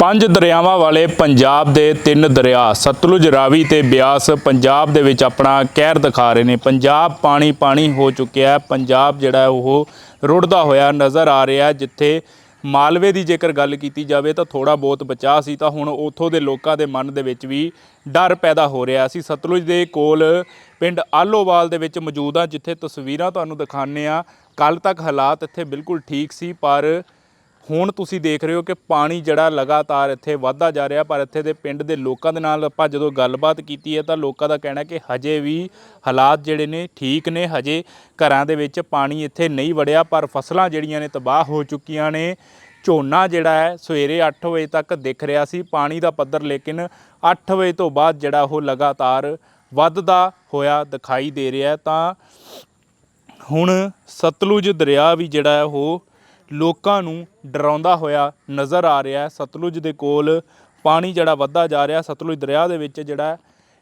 ਪੰਜ ਦਰਿਆਵਾਂ ਵਾਲੇ ਪੰਜਾਬ ਦੇ ਤਿੰਨ ਦਰਿਆ, ਸਤਲੁਜ ਰਾਵੀ ਤੇ ਬਿਆਸ, ਪੰਜਾਬ ਦੇ ਵਿੱਚ ਆਪਣਾ ਕਹਿਰ ਦਿਖਾ ਰਹੇ ਨੇ। ਪੰਜਾਬ ਪਾਣੀ ਪਾਣੀ ਹੋ ਚੁੱਕਿਆ ਹੈ। ਪੰਜਾਬ ਜਿਹੜਾ ਉਹ ਰੁੜਦਾ ਹੋਇਆ ਨਜ਼ਰ ਆ ਰਿਹਾ ਜਿੱਥੇ ਮਾਲਵੇ ਦੀ ਜੇਕਰ ਗੱਲ ਕੀਤੀ ਜਾਵੇ ਤਾਂ ਥੋੜਾ ਬਹੁਤ ਬਚਾਅ ਸੀ, ਤਾਂ ਹੁਣ ਉਥੋਂ ਦੇ ਲੋਕਾਂ ਦੇ ਮਨ ਦੇ ਵਿੱਚ ਵੀ ਡਰ ਪੈਦਾ ਹੋ ਰਿਹਾ ਸੀ। ਸਤਲੁਜ ਦੇ ਕੋਲ ਪਿੰਡ ਆਲੋਵਾਲ ਦੇ ਵਿੱਚ ਮੌਜੂਦ ਆ ਜਿੱਥੇ ਤਸਵੀਰਾਂ ਤੁਹਾਨੂੰ ਦਿਖਾਉਂਦੇ ਆ ਕੱਲ ਤੱਕ ਹਾਲਾਤ ਇੱਥੇ ਬਿਲਕੁਲ ਠੀਕ ਸੀ, ਪਰ ਹੁਣ ਤੁਸੀਂ ਦੇਖ ਰਹੇ ਹੋ ਕਿ ਪਾਣੀ ਜਿਹੜਾ ਲਗਾਤਾਰ ਇੱਥੇ ਵਧਦਾ ਜਾ ਰਿਹਾ, ਪਰ ਇੱਥੇ ਦੇ ਪਿੰਡ ਦੇ ਲੋਕਾਂ ਦੇ ਨਾਲ ਆਪਾਂ ਜਦੋਂ ਗੱਲਬਾਤ ਕੀਤੀ ਹੈ ਤਾਂ ਲੋਕਾਂ ਦਾ ਕਹਿਣਾ ਕਿ ਹਜੇ ਵੀ ਹਾਲਾਤ ਜਿਹੜੇ ਨੇ ਠੀਕ ਨੇ, ਹਜੇ ਘਰਾਂ ਦੇ ਵਿੱਚ ਪਾਣੀ ਇੱਥੇ ਨਹੀਂ ਵੜਿਆ, ਪਰ ਫਸਲਾਂ ਜਿਹੜੀਆਂ ਨੇ ਤਬਾਹ ਹੋ ਚੁੱਕੀਆਂ ਨੇ। ਝੋਨਾ ਜਿਹੜਾ ਹੈ ਸਵੇਰੇ 8 ਵਜੇ ਤੱਕ ਦਿਖ ਰਿਹਾ ਸੀ, ਪਾਣੀ ਦਾ ਪੱਧਰ ਲੇਕਿਨ 8 ਵਜੇ ਤੋਂ ਬਾਅਦ ਜਿਹੜਾ ਉਹ ਲਗਾਤਾਰ ਵੱਧਦਾ ਹੋਇਆ ਦਿਖਾਈ ਦੇ ਰਿਹਾ ਤਾਂ ਹੁਣ ਸਤਲੁਜ ਦਰਿਆ ਵੀ ਜਿਹੜਾ ਉਹ ਲੋਕਾਂ ਨੂੰ ਡਰਾਉਂਦਾ ਹੋਇਆ ਨਜ਼ਰ ਆ ਰਿਹਾ ਸਤਲੁਜ ਦੇ ਕੋਲ ਪਾਣੀ ਜਿਹੜਾ ਵੱਧਦਾ ਜਾ ਰਿਹਾ, ਸਤਲੁਜ ਦਰਿਆ ਦੇ ਵਿੱਚ ਜਿਹੜਾ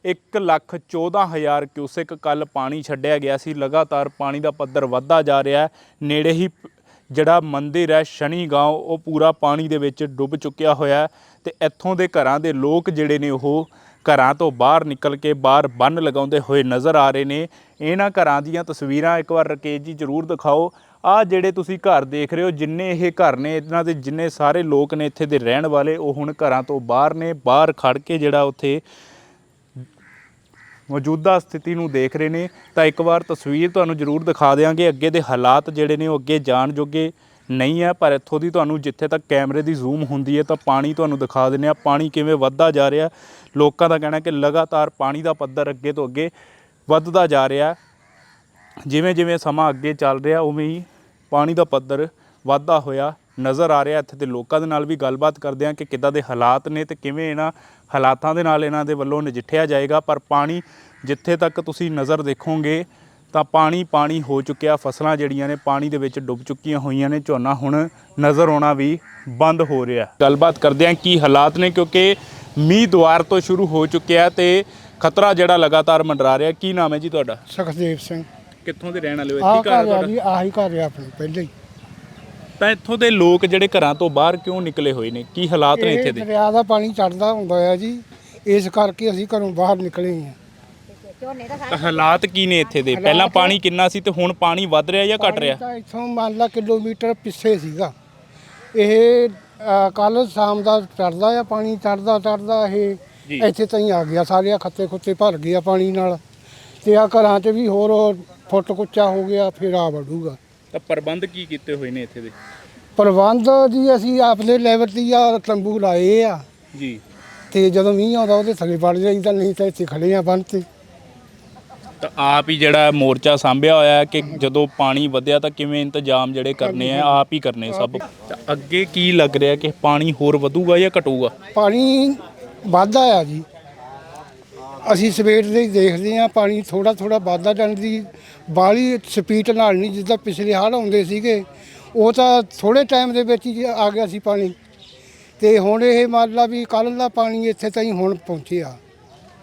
1 ਲੱਖ 14 ਹਜ਼ਾਰ ਕਿਊਸੈਕ ਕੱਲ ਪਾਣੀ ਛੱਡਿਆ ਗਿਆ ਸੀ। ਲਗਾਤਾਰ ਪਾਣੀ ਦਾ ਪੱਧਰ ਵੱਧਦਾ ਜਾ ਰਿਹਾ ਨੇੜੇ ਹੀ ਪ- ਜਿਹੜਾ ਮੰਦਿਰ ਹੈ, ਸ਼ਨੀ ਗਾঁव ਉਹ ਪੂਰਾ ਪਾਣੀ ਦੇ ਵਿੱਚ ਡੁੱਬ ਚੁੱਕਿਆ ਹੋਇਆ ਹੈ ਤੇ ਇੱਥੋਂ ਦੇ ਘਰਾਂ ਦੇ ਲੋਕ ਜਿਹੜੇ ਨੇ ਉਹ ਘਰਾਂ ਤੋਂ ਬਾਹਰ ਨਿਕਲ ਕੇ ਬਾਹਰ ਬੰਨ ਲਗਾਉਂਦੇ ਹੋਏ ਨਜ਼ਰ ਆ ਰਹੇ ਨੇ। ਇਹਨਾਂ ਘਰਾਂ ਦੀਆਂ ਤਸਵੀਰਾਂ ਇੱਕ ਵਾਰ ਰਕੇਸ਼ ਜੀ ਜ਼ਰੂਰ ਦਿਖਾਓ। ਆ ਜਿਹੜੇ ਤੁਸੀਂ ਘਰ ਦੇਖ ਰਹੇ ਹੋ, ਜਿੰਨੇ ਇਹ ਘਰ ਨੇ, ਇਹਨਾਂ ਦੇ ਜਿੰਨੇ ਸਾਰੇ ਲੋਕ ਨੇ ਇੱਥੇ ਦੇ ਰਹਿਣ ਵਾਲੇ, ਉਹ ਹੁਣ ਘਰਾਂ ਤੋਂ ਬਾਹਰ ਨੇ, ਬਾਹਰ ਖੜ ਕੇ ਜਿਹੜਾ ਉੱਥੇ ਮੌਜੂਦਾ ਸਥਿਤੀ ਨੂੰ ਦੇਖ ਰਹੇ ਨੇ। ਤਾਂ ਇੱਕ ਵਾਰ ਤਸਵੀਰ ਤੁਹਾਨੂੰ ਜ਼ਰੂਰ ਦਿਖਾ ਦਿਆਂਗੇ। ਅੱਗੇ ਦੇ ਹਾਲਾਤ ਜਿਹੜੇ ਨੇ, ਉਹ ਅੱਗੇ ਜਾਣ ਜੋਗੇ ਨਹੀਂ ਹੈ ਪਰ ਇੱਥੋਂ ਦੀ ਤੁਹਾਨੂੰ ਜਿੱਥੇ ਤੱਕ ਕੈਮਰੇ ਦੀ ਜ਼ੂਮ ਹੁੰਦੀ ਹੈ, ਤਾਂ ਪਾਣੀ ਤੁਹਾਨੂੰ ਦਿਖਾ ਦਿੰਦੇ ਆ। ਪਾਣੀ ਕਿਵੇਂ ਵੱਧਦਾ ਜਾ ਰਿਹਾ, ਲੋਕਾਂ ਦਾ ਕਹਿਣਾ ਕਿ ਲਗਾਤਾਰ ਪਾਣੀ ਦਾ ਪੱਧਰ ਅੱਗੇ ਤੋਂ ਅੱਗੇ ਵੱਧਦਾ ਜਾ ਰਿਹਾ। ਜਿਵੇਂ ਜਿਵੇਂ ਸਮਾਂ ਅੱਗੇ ਚੱਲ ਰਿਹਾ, ਉਵੇਂ ਹੀ ਪਾਣੀ ਦਾ ਪੱਧਰ ਵੱਧਦਾ ਹੋਇਆ ਨਜ਼ਰ ਆ ਰਿਹਾ। ਇੱਥੇ ਦੇ ਲੋਕਾਂ ਦੇ ਨਾਲ ਵੀ ਗੱਲਬਾਤ ਕਰਦੇ ਹਾਂ ਕਿ ਕਿੱਦਾਂ ਦੇ ਹਾਲਾਤ ਨੇ ਤੇ ਕਿਵੇਂ ਇਹਨਾਂ ਹਾਲਾਤਾਂ ਦੇ ਨਾਲ ਇਹਨਾਂ ਦੇ ਵੱਲੋਂ ਨਜਿੱਠਿਆ ਜਾਏਗਾ। ਪਰ ਪਾਣੀ ਜਿੱਥੇ ਤੱਕ ਤੁਸੀਂ ਨਜ਼ਰ ਦੇਖੋਗੇ ਤਾਂ ਪਾਣੀ ਪਾਣੀ ਹੋ ਚੁੱਕਿਆ, ਫਸਲਾਂ ਜਿਹੜੀਆਂ ਨੇ ਪਾਣੀ ਦੇ ਵਿੱਚ ਡੁੱਬ ਚੁੱਕੀਆਂ ਹੋਈਆਂ ਨੇ। ਝੋਨਾ ਹੁਣ ਨਜ਼ਰ ਆਉਣਾ ਵੀ ਬੰਦ ਹੋ ਰਿਹਾ। ਗੱਲਬਾਤ ਕਰਦੇ ਹਾਂ ਕੀ ਹਾਲਾਤ ਨੇ ਕਿਉਂਕਿ ਮੀਂਹ ਦੁਆਰ ਤੋਂ ਸ਼ੁਰੂ ਹੋ ਚੁੱਕਿਆ ਤੇ ਖਤਰਾ ਜਿਹੜਾ ਲਗਾਤਾਰ ਮੰਡਰਾ ਰਿਹਾ। ਕੀ ਨਾਮ ਹੈ ਜੀ ਤੁਹਾਡਾ? ਸੁਖਦੇਵ ਸਿੰਘ। ਕਿੱਥੋਂ ਦੇ ਰਹਿਣ ਵਾਲੇ ਹੋ? ਆਹ ਕੀ ਘਰ ਘਰ ਆ ਤੁਹਾਡਾ? ਜੀ ਆਹੀ ਘਰ ਆ ਆਪਣੇ ਪਹਿਲੇ ਹੀ। ਤਾਂ ਇੱਥੋਂ ਦੇ ਲੋਕ ਜਿਹੜੇ ਘਰਾਂ ਤੋਂ ਬਾਹਰ ਕਿਉਂ ਨਿਕਲੇ ਹੋਏ ਨੇ? ਕੀ ਹਾਲਾਤ ਨੇ ਇੱਥੇ ਇਹ ਦੇ? ਦਰਿਆ ਦਾ ਪਾਣੀ ਚੜਦਾ ਹੁੰਦਾ ਆ ਜੀ। ਇਸ ਕਰਕੇ ਅਸੀਂ ਘਰੋਂ ਬਾਹਰ ਨਿਕਲੇ ਹਾਂ ਤਾਂ ਹਾਲਾਤ ਕੀ ਨੇ ਇੱਥੇ ਦੇ? ਪਹਿਲਾਂ ਪਾਣੀ ਕਿੰਨਾ ਸੀ ਤੇ ਹੁਣ ਪਾਣੀ ਵੱਧ ਰਿਹਾ ਜਾਂ ਘਟ ਰਿਹਾ? ਤਾਂ ਇੱਥੋਂ ਮੰਨ ਲਾ ਕਿਲੋਮੀਟਰ ਪਿੱਛੇ ਸੀਗਾ। ਇਹ ਕੱਲ ਸ਼ਾਮ ਦਾ ਚੜਦਾ ਆ ਪਾਣੀ ਚੜਦਾ ਚੜਦਾ ਇਹ ਜੀ। ਇੱਥੇ ਤਾਈਂ ਆ ਗਿਆ ਸਾਰੇ ਖੱਤੇ ਖੁੱਤੇ ਭਰ ਗਏ ਆ ਪਾਣੀ ਨਾਲ। ਤੇ ਆ ਘਰਾਂ 'ਚ ਵੀ ਹੋਰ ਫੁੱਟ ਕੁੱਚਾ ਹੋ ਗਿਆ ਫਿਰ ਆ ਵੜੂਗਾ ਤਾਂ ਪ੍ਰਬੰਧ ਕੀ ਕੀਤੇ ਹੋਏ ਨੇ ਇੱਥੇ ਦੇ? ਪ੍ਰਬੰਧ ਜੀ ਅਸੀਂ ਆਪਣੇ ਲੈਵਲ ਤੇ ਆ ਤੰਬੂ ਲਾਏ ਆ। ਜੀ। ਤੇ ਜਦੋਂ ਮੀਂਹ ਆਉਂਦਾ ਉਹਦੇ ਥੱਲੇ ਵੜ ਜਾਈਦਾ ਨਹੀਂ ਤਾਂ ਇੱਥੇ ਖੜੇ ਆ ਬੰਨ ਤੇ। ਤਾਂ ਆਪ ਹੀ ਜਿਹੜਾ ਮੋਰਚਾ ਸਾਂਭਿਆ ਹੋਇਆ ਹੈ ਕਿ ਜਦੋਂ ਪਾਣੀ ਵਧਿਆ ਤਾਂ ਕਿਵੇਂ ਇੰਤਜ਼ਾਮ ਜਿਹੜੇ ਕਰਨੇ ਆ ਆਪ ਹੀ ਕਰਨੇ ਸਭ। ਤਾਂ ਅੱਗੇ ਕੀ ਲੱਗ ਰਿਹਾ ਕਿ ਪਾਣੀ ਹੋਰ ਵਧੂਗਾ ਜਾਂ ਘਟੂਗਾ? ਪਾਣੀ ਵੱਧਦਾ ਆ ਜੀ। ਅਸੀਂ ਸਵੇਰ ਦੇ ਹੀ ਦੇਖਦੇ ਆ ਪਾਣੀ ਥੋੜਾ ਥੋੜਾ ਵੱਧਦਾ ਜਾਂਦੀ ਬਾਲੀ ਸਪੀਡ ਨਾਲ ਨਹੀਂ ਜਿੱਦਾਂ ਪਿਛਲੇ ਹੜ੍ਹ ਆਉਂਦੇ ਸੀਗੇ ਉਹ ਤਾਂ ਥੋੜੇ ਟਾਈਮ ਦੇ ਵਿੱਚ ਹੀ ਆ ਗਿਆ ਸੀ ਪਾਣੀ। ਤੇ ਹੁਣ ਇਹ ਮੰਨ ਲਾ ਵੀ ਕੱਲ ਦਾ ਪਾਣੀ ਇੱਥੇ ਤਾਈਂ ਹੁਣ ਪਹੁੰਚਿਆ।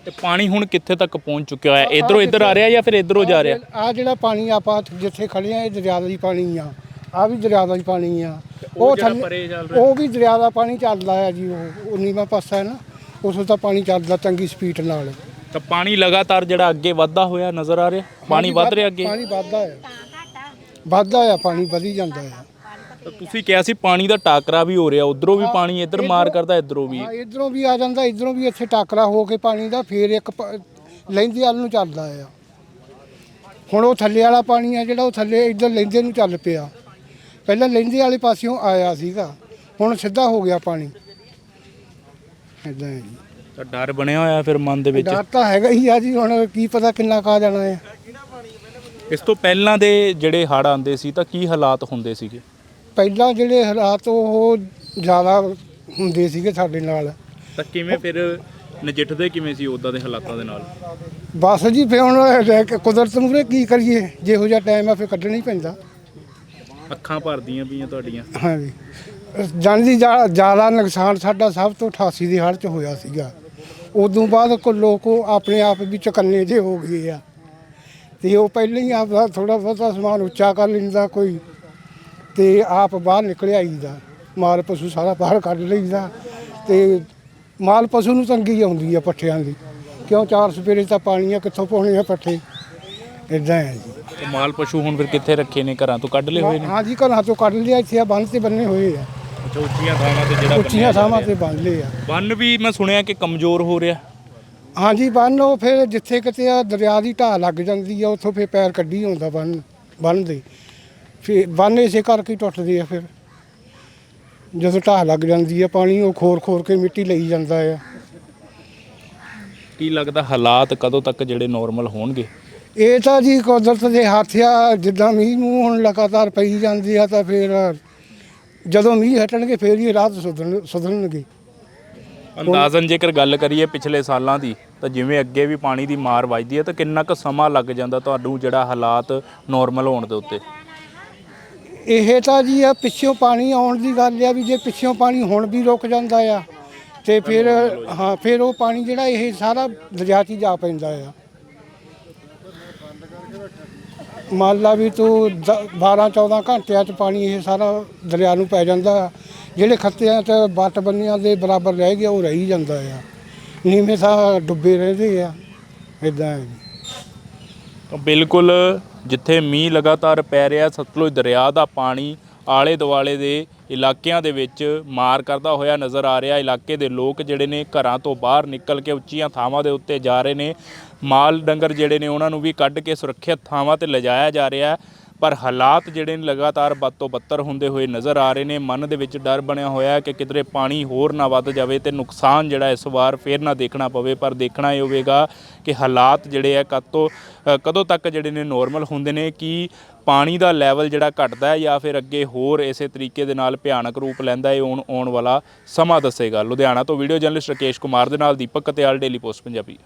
ਤੇ ਪਾਣੀ ਹੁਣ ਕਿੱਥੇ ਤੱਕ ਪਹੁੰਚ ਚੁੱਕਿਆ ਹੋਇਆ? ਇਧਰੋਂ ਇੱਧਰ ਆ ਰਿਹਾ ਜਾਂ ਫਿਰ ਇਧਰੋਂ ਜਾ ਰਿਹਾ? ਆ ਜਿਹੜਾ ਪਾਣੀ ਆਪਾਂ ਜਿੱਥੇ ਖੜੇ ਆ ਇਹ ਦਰਿਆ ਦਾ ਹੀ ਪਾਣੀ ਆ। ਆ ਵੀ ਦਰਿਆ ਦਾ ਹੀ ਪਾਣੀ ਆ। ਉਹ ਥੱਲੇ-? ਉਹ ਵੀ ਦਰਿਆ ਦਾ ਪਾਣੀ ਚੱਲਦਾ ਆ ਜੀ ਉਹ ਨੀਵਾਂ ਪਾਸਾ ਹੈ ਨਾ ਉਸ ਦਾ ਪਾਣੀ ਚੱਲਦਾ ਚੰਗੀ ਸਪੀਡ ਨਾਲ। ਤਾਂ ਪਾਣੀ ਲਗਾਤਾਰ ਜਿਹੜਾ ਅੱਗੇ ਵੱਧਦਾ ਹੋਇਆ ਨਜ਼ਰ ਆ ਰਿਹਾ? ਪਾਣੀ ਵੱਧ ਰਿਹਾ ਅੱਗੇ? ਪਾਣੀ ਵੱਧਦਾ ਆ। ਵੱਧਦਾ ਆ ਪਾਣੀ ਵਧੀ ਜਾਂਦਾ ਆ। ਤਾਂ ਤੁਸੀਂ ਕਿਹਾ ਸੀ ਪਾਣੀ ਦਾ ਟਾਕਰਾ ਵੀ ਹੋ ਰਿਹਾ ਉਧਰੋਂ ਵੀ ਪਾਣੀ ਇੱਧਰ ਮਾਰ ਕਰਦਾ ਇਧਰੋਂ ਵੀ। ਹਾਂ ਇਧਰੋਂ ਵੀ ਆ ਜਾਂਦਾ ਇਧਰੋਂ ਵੀ ਇੱਥੇ ਟਾਕਰਾ ਹੋ ਕੇ ਪਾਣੀ ਦਾ ਫੇਰ ਇੱਕ ਪ- ਲਹਿੰਦੇ ਵੱਲ ਨੂੰ ਚੱਲਦਾ ਆ। ਹੁਣ ਉਹ ਥੱਲੇ ਵਾਲਾ ਪਾਣੀ ਆ ਜਿਹੜਾ ਉਹ ਥੱਲੇ ਇੱਧਰ ਲਹਿੰਦੇ ਨੂੰ ਚੱਲ ਪਿਆ। ਪਹਿਲਾਂ ਲਹਿੰਦੇ ਵਾਲੇ ਪਾਸਿਓਂ ਆਇਆ ਸੀਗਾ ਹੁਣ ਸਿੱਧਾ ਹੋ ਗਿਆ ਪਾਣੀ। ਇਦਾਂ ਹੈ ਜੀ। ਤਾਂ ਡਰ ਬਣਿਆ ਹੋਇਆ ਫਿਰ ਮਨ ਦੇ ਵਿੱਚ? ਡਰ ਤਾਂ ਹੈਗਾ ਹੀ ਆ ਜੀ ਹੁਣ ਕੀ ਪਤਾ ਕਿੰਨਾ ਕਾ ਜਾਣਾ ਹੈ। ਇਸ ਤੋਂ ਪਹਿਲਾਂ ਦੇ ਜਿਹੜੇ ਹੜ੍ਹ ਆਉਂਦੇ ਸੀ ਤਾਂ ਕੀ ਹਾਲਾਤ ਹੁੰਦੇ ਸੀਗੇ? ਪਹਿਲਾਂ ਜਿਹੜੇ ਹਾਲਾਤ ਉਹ ਜ਼ਿਆਦਾ ਹੁੰਦੇ ਸੀਗੇ ਸਾਡੇ ਨਾਲ। ਤਾਂ ਕਿਵੇਂ ਫਿਰ ਨਜਿੱਠਦੇ ਕਿਵੇਂ ਸੀ ਉਦਾਂ ਦੇ ਹਾਲਾਤਾਂ ਦੇ ਨਾਲ? ਬਸ ਜੀ ਫਿਰ ਹੁਣ ਕੁਦਰਤ ਮੂਹਰੇ ਕੀ ਕਰੀਏ? ਜਿਹੋ ਜਿਹਾ ਟਾਈਮ ਆ ਫਿਰ ਕੱਢਣਾ ਹੀ ਪੈਂਦਾ। ਅੱਖਾਂ ਭਰਦੀਆਂ ਪਈਆਂ ਤੁਹਾਡੀਆਂ। ਹਾਂਜੀ। ਜਾਣੀ ਜ਼ਿਆਦਾ ਨੁਕਸਾਨ ਸਾਡਾ ਸਭ ਤੋਂ 88 ਦੀ ਹੜ੍ਹ ਚ ਹੋਇਆ ਸੀਗਾ। ਉਦੋਂ ਬਾਅਦ ਕੋ ਲੋਕ ਆਪਣੇ ਆਪ ਵੀ ਚਕੰਨੇ ਜੇ ਹੋ ਗਏ ਆ। ਤੇ ਉਹ ਪਹਿਲਾਂ ਹੀ ਆਪਦਾ ਥੋੜਾ ਬਹੁਤਾ ਸਮਾਨ ਉੱਚਾ ਕਰ ਲੈਂਦਾ ਕੋਈ ਤੇ ਆਪ ਬਾਹਰ ਨਿਕਲ ਆਈਦਾ। ਮਾਲ ਪਸ਼ੂ ਸਾਰਾ ਬਾਹਰ ਕੱਢ ਲਈਦਾ। ਤੇ ਮਾਲ ਪਸ਼ੂ ਨੂੰ ਤੰਗੀ ਆਉਂਦੀ ਆ ਪੱਠਿਆਂ ਦੀ। ਕਿਉਂ ਚਾਰ ਸਪੇਰੇ ਤਾਂ ਪਾਣੀ ਆ ਕਿੱਥੋਂ ਪਾਉਣੇ ਆ ਪੱਠੇ? ਇਦਾਂ ਹੈ ਜੀ। ਤੇ ਮਾਲ ਪਸ਼ੂ ਹੁਣ ਫਿਰ ਕਿੱਥੇ ਰੱਖੇ ਨੇ? ਘਰਾਂ ਤੋਂ ਕੱਢ ਲਏ ਹੋਏ ਨੇ? ਹਾਂ ਜੀ ਘਰਾਂ ਤੋਂ ਕੱਢ ਲਿਆ ਇੱਥੇ ਆ ਬੰਨ ਤੇ ਬੰਨੇ ਹੋਏ ਆ। ਅੱਛਾ ਉੱਚੀਆਂ ਥਾਵਾਂ ਤੇ ਜਿਹੜਾ ਉੱਚੀਆਂ ਥਾਵਾਂ ਤੇ ਬੰਨ ਲਏ ਆ। ਬੰਨ ਵੀ ਮੈਂ ਸੁਣਿਆ ਕਿ ਕਮਜ਼ੋਰ ਹੋ ਰਿਹਾ। ਹਾਂਜੀ ਬੰਨ ਉਹ ਫਿਰ ਜਿੱਥੇ ਕਿਤੇ ਆ ਦਰਿਆ ਦੀ ਢਾਹ ਲੱਗ ਜਾਂਦੀ ਆ ਉੱਥੋਂ ਫਿਰ ਪੈਰ ਕੱਢੀ ਹੁੰਦਾ ਬੰਨ ਬੰਨ ਦੇ। ਫਿਰ ਬੰਨ ਇਸੇ ਕਰਕੇ ਹੀ ਟੁੱਟਦੇ ਆ ਫਿਰ। ਜਦੋਂ ਢਾਹ ਲੱਗ ਜਾਂਦੀ ਆ ਪਾਣੀ ਉਹ ਖੋਰ ਖੋਰ ਕੇ ਮਿੱਟੀ ਲਈ ਜਾਂਦਾ ਆ। ਕੀ ਲੱਗਦਾ ਹਾਲਾਤ ਕਦੋਂ ਤੱਕ ਜਿਹੜੇ ਨਾਰਮਲ ਹੋਣਗੇ? ਇਹ ਤਾਂ ਜੀ ਕੁਦਰਤ ਦੇ ਹੱਥ ਆ ਜਿੱਦਾਂ ਮੀਂਹ ਨੂੰ ਹੁਣ ਲਗਾਤਾਰ ਪਈ ਜਾਂਦੀ ਆ ਤਾਂ ਫਿਰ ਜਦੋਂ ਮੀਂਹ ਹਟਣਗੇ ਫਿਰ ਹੀ ਰਾਤ ਸੁਧਰਨ ਸੁਧਰਨਗੇ। ਅੰਦਾਜ਼ਨ ਜੇਕਰ ਗੱਲ ਕਰੀਏ ਪਿਛਲੇ ਸਾਲਾਂ ਦੀ ਤਾਂ ਜਿਵੇਂ ਅੱਗੇ ਵੀ ਪਾਣੀ ਦੀ ਮਾਰ ਵੱਜਦੀ ਹੈ ਤਾਂ ਕਿੰਨਾ ਕੁ ਸਮਾਂ ਲੱਗ ਜਾਂਦਾ ਤੁਹਾਨੂੰ ਜਿਹੜਾ ਹਾਲਾਤ ਨਾਰਮਲ ਹੋਣ ਦੇ ਉੱਤੇ? ਇਹ ਤਾਂ ਜੀ ਆ ਪਿੱਛੋਂ ਪਾਣੀ ਆਉਣ ਦੀ ਗੱਲ ਆ ਵੀ ਜੇ ਪਿੱਛੋਂ ਪਾਣੀ ਹੁਣ ਵੀ ਰੁਕ ਜਾਂਦਾ ਆ ਤੇ ਫਿਰ ਹਾਂ ਫਿਰ ਉਹ ਪਾਣੀ ਜਿਹੜਾ ਇਹ ਸਾਰਾ ਦਰਿਆ 'ਚ ਹੀ ਜਾ ਪੈਂਦਾ ਆ। ਮੰਨ ਲਾ ਵੀ ਤੂੰ 12 14 ਘੰਟਿਆਂ 'ਚ ਪਾਣੀ ਇਹ ਸਾਰਾ ਦਰਿਆ ਨੂੰ ਪੈ ਜਾਂਦਾ ਆ। ਜਿਹੜੇ ਖੱਤਿਆਂ 'ਚ ਬੱਟ ਬੰਨੀਆਂ ਦੇ ਬਰਾਬਰ ਰਹਿ ਗਿਆ, ਉਹ ਰਹੀ ਜਾਂਦਾ ਆ। ਨੀਵੇਂ ਤਾਂ ਡੁੱਬੇ ਰਹਿੰਦੇ ਆ। ਇਦਾਂ ਹੈ ਬਿਲਕੁਲ ਜਿੱਥੇ ਮੀਂਹ ਲਗਾਤਾਰ ਪੈ ਰਿਹਾ, ਸਤਲੁਜ ਦਰਿਆ ਦਾ ਪਾਣੀ ਆਲੇ ਦੁਆਲੇ ਦੇ ਇਲਾਕਿਆਂ ਦੇ ਵਿੱਚ ਮਾਰ ਕਰਦਾ ਹੋਇਆ ਨਜ਼ਰ ਆ ਰਿਹਾ। ਇਲਾਕੇ ਦੇ ਲੋਕ ਜਿਹੜੇ ਨੇ ਘਰਾਂ ਤੋਂ ਬਾਹਰ ਨਿਕਲ ਕੇ ਉੱਚੀਆਂ ਥਾਵਾਂ ਦੇ ਉੱਤੇ ਜਾ ਰਹੇ ਨੇ। ਮਾਲ ਡੰਗਰ ਜਿਹੜੇ ਨੇ ਉਹਨਾਂ ਨੂੰ ਵੀ ਕੱਢ ਕੇ ਸੁਰੱਖਿਅਤ ਥਾਵਾਂ ਤੇ ਲਿਜਾਇਆ ਜਾ ਰਿਹਾ ਪਰ ਹਾਲਾਤ ਜਿਹੜੇ ਨੇ ਲਗਾਤਾਰ ਵੱਧ ਤੋਂ ਬੱਤਰ ਹੁੰਦੇ ਹੋਏ ਨਜ਼ਰ ਆ ਰਹੇ ਨੇ। ਮਨ ਦੇ ਵਿੱਚ ਡਰ ਬਣਿਆ ਹੋਇਆ ਕਿ ਕਿਧਰੇ ਪਾਣੀ ਹੋਰ ਨਾ ਵੱਧ ਜਾਵੇ ਤੇ ਨੁਕਸਾਨ ਜਿਹੜਾ ਇਸ ਵਾਰ ਫੇਰ ਨਾ ਦੇਖਣਾ ਪਵੇ। ਪਰ ਦੇਖਣਾ ਇਹ ਹੋਵੇਗਾ ਕਿ ਹਾਲਾਤ ਜਿਹੜੇ ਆ ਕਦ ਤੋਂ ਕਦੋਂ ਤੱਕ ਜਿਹੜੇ ਨੇ ਨੋਰਮਲ ਹੁੰਦੇ ਨੇ, ਕਿ ਪਾਣੀ ਦਾ ਲੈਵਲ ਜਿਹੜਾ ਘਟਦਾ ਹੈ ਜਾਂ ਫਿਰ ਅੱਗੇ ਹੋਰ ਇਸੇ ਤਰੀਕੇ ਦੇ ਨਾਲ ਭਿਆਨਕ ਰੂਪ ਲੈਂਦਾ ਹੈ ਆਉਣ ਆਉਣ ਵਾਲਾ ਸਮਾਂ ਦੱਸੇਗਾ। ਲੁਧਿਆਣਾ ਤੋਂ ਵੀਡੀਓ ਜਰਨਲਿਸਟ ਰਕੇਸ਼ ਕੁਮਾਰ ਦੇ ਨਾਲ ਦੀਪਕ ਕਤਿਆਲ ਡੇਲੀ ਪੋਸਟ ਪੰਜਾਬੀ।